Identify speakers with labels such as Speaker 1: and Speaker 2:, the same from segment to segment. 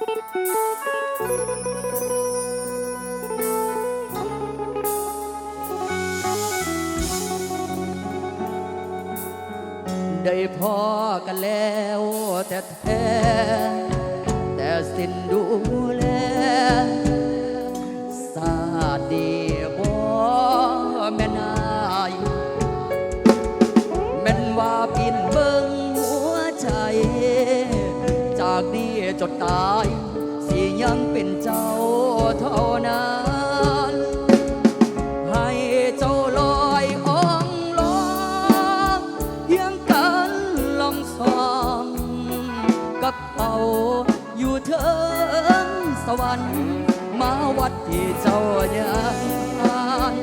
Speaker 1: ได้พอกันแล้วแต่แท้แต่สิ้นดูแลากนี้จนตาย สิยังเป็นเจ้าเท่านั้นให้เจ้าลอยอ่องลองเพียงกันลองสองกับเขาอยู่เถิงสวรรค์มาวัดที่เจ้ายังอ่าน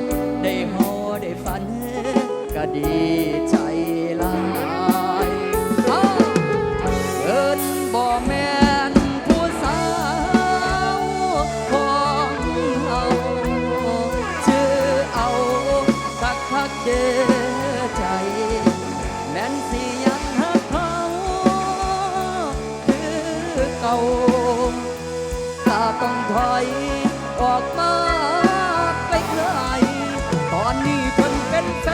Speaker 1: ได้เฮาได้ฝันก็ดี เด้อใจ แม่นสิยังหักเขาคือเก่าถ้าต้องถอยออกมาไกลๆตอนนี้เพิ่นเป็นแฟ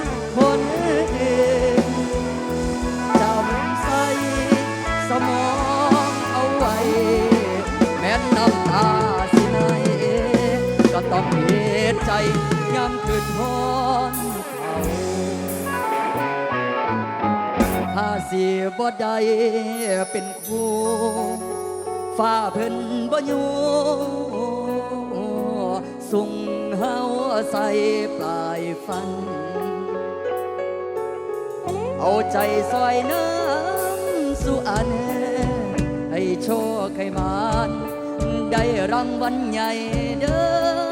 Speaker 1: นคนอื่นจำใส่สมองเอาไว้ แม้นน้ำตาสิไหนก็ต้องเหตุใจ ย้ำคืนทอนเขาถ้าสิบ่ได้เป็นครูฟ้าเพิ่นบ่อยู่สุ่งเฮาใส่ปลายฟัน เอาใจซอยน้ำสุอัน ให้โชคให้มาน ได้รางวัลใหญ่เด้อ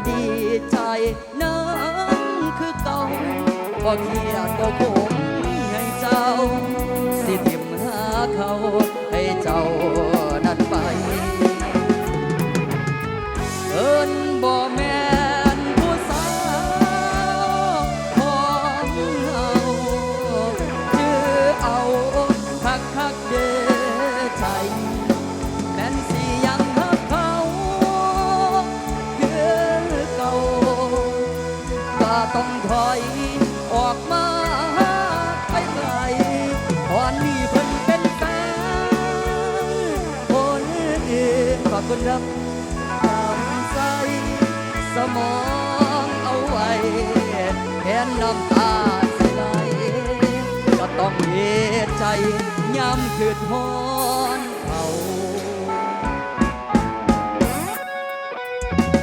Speaker 1: ก็ดีใจนั้นคือเก่าก็เคียดก็คงให้เจ้า สิทิมหาเขาให้เจ้า คุณครับจำใสสมองเอาไว้แค่น้ำตาสิไหลก็ต้องเหตุใจย้ำคืนฮอนเขา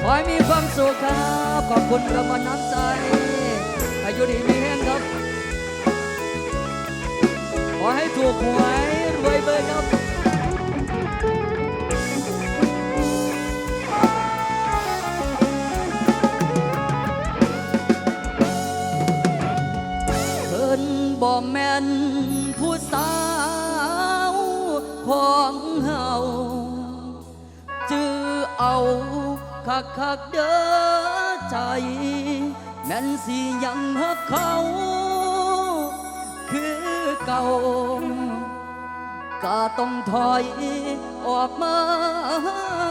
Speaker 1: ขอให้มีความสุขครับขอบคุณรางวัลน้ำใจอายุดีมีแห้งครับ ขอให้ถูกหวยรวยเบอร์ครับ ของเฮาจื้อเอาคักคักเด้อใจแม่นสิยังหักเขา คือเก่าก็ต้องถอยออกมา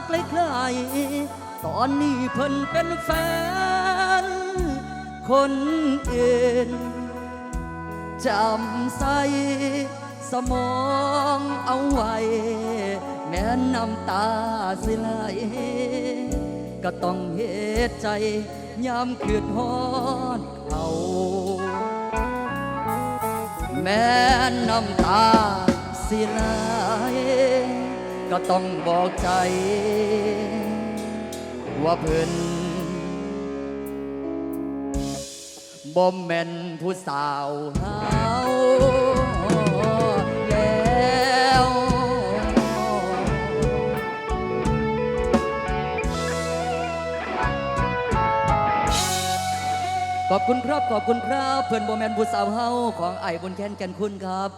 Speaker 1: ไกลๆตอนนี้เพิ่นเป็นแฟน คนอื่นจำใส่ส มองเอาไว้ แม้น้ำตาสิไหลก็ต้องเหตุใจยามคืนฮอดเขาแม้น้ำตาสิไหลก็ต้องบอกใจ ว่าเพิ่นบ่แม่นผู้สาวเฮา ขอบคุณครับ ขอบคุณครับ เพื่อนโบแมนผู้สาวเฮาของไอ้บนแค้นแกันคุณครับ